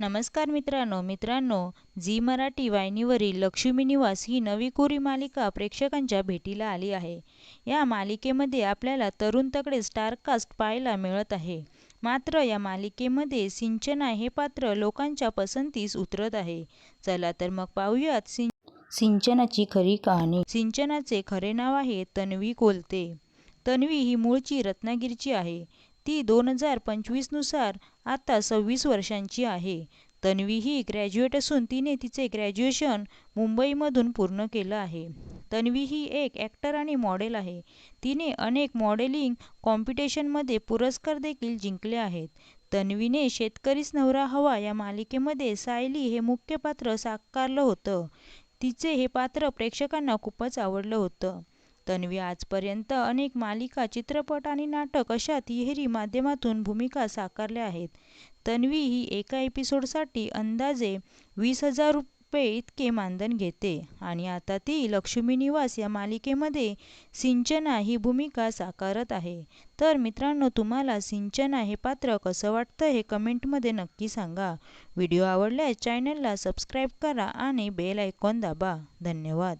नमस्कार मित्रांनो मित्रांनो झी मराठी वाहिनीवरील लक्ष्मी निवास ही नवी कोरी मालिका प्रेक्षकांच्या भेटीला आली आहे. या मालिकेमध्ये आपल्याला तरुण तगडे स्टारकास्ट पाहायला मिळत आहे. मात्र या मालिकेमध्ये सिंचना हे पात्र लोकांच्या पसंतीस उतरत आहे. चला तर मग पाहूयात सिं सिंचनाची खरी कहाणी. सिंचनाचे खरे नाव आहे तन्वी कोलते. तन्वी ही मूळची रत्नागिरीची आहे. ती दोन हजार पंचवीसनुसार आता सव्वीस वर्षांची आहे. तन्वी ही ग्रॅज्युएट असून तिने तिचे ग्रॅज्युएशन मुंबईमधून पूर्ण केलं आहे. तन्वी ही एक ॲक्टर आणि मॉडेल आहे. तिने अनेक मॉडेलिंग कॉम्पिटिशनमध्ये पुरस्कार देखील जिंकले आहेत. तन्वीने शेतकरीच नवरा हवा या मालिकेमध्ये सायली हे मुख्य पात्र साकारलं होतं. तिचे हे पात्र प्रेक्षकांना खूपच आवडलं होतं. तन्वी आजपर्यंत अनेक मालिका चित्रपट आणि नाटक अशा तिहेरी माध्यमातून भूमिका साकारल्या आहेत. तन्वी ही एका एपिसोडसाठी अंदाजे वीस हजार रुपये इतके मानधन घेते आणि आता ती लक्ष्मी निवास या मालिकेमध्ये सिंचना ही भूमिका साकारत आहे. तर मित्रांनो तुम्हाला सिंचना हे पात्र कसं वाटतं हे कमेंटमध्ये नक्की सांगा. व्हिडिओ आवडल्यास चॅनलला सबस्क्राईब करा आणि बेल आयकॉन दाबा. धन्यवाद.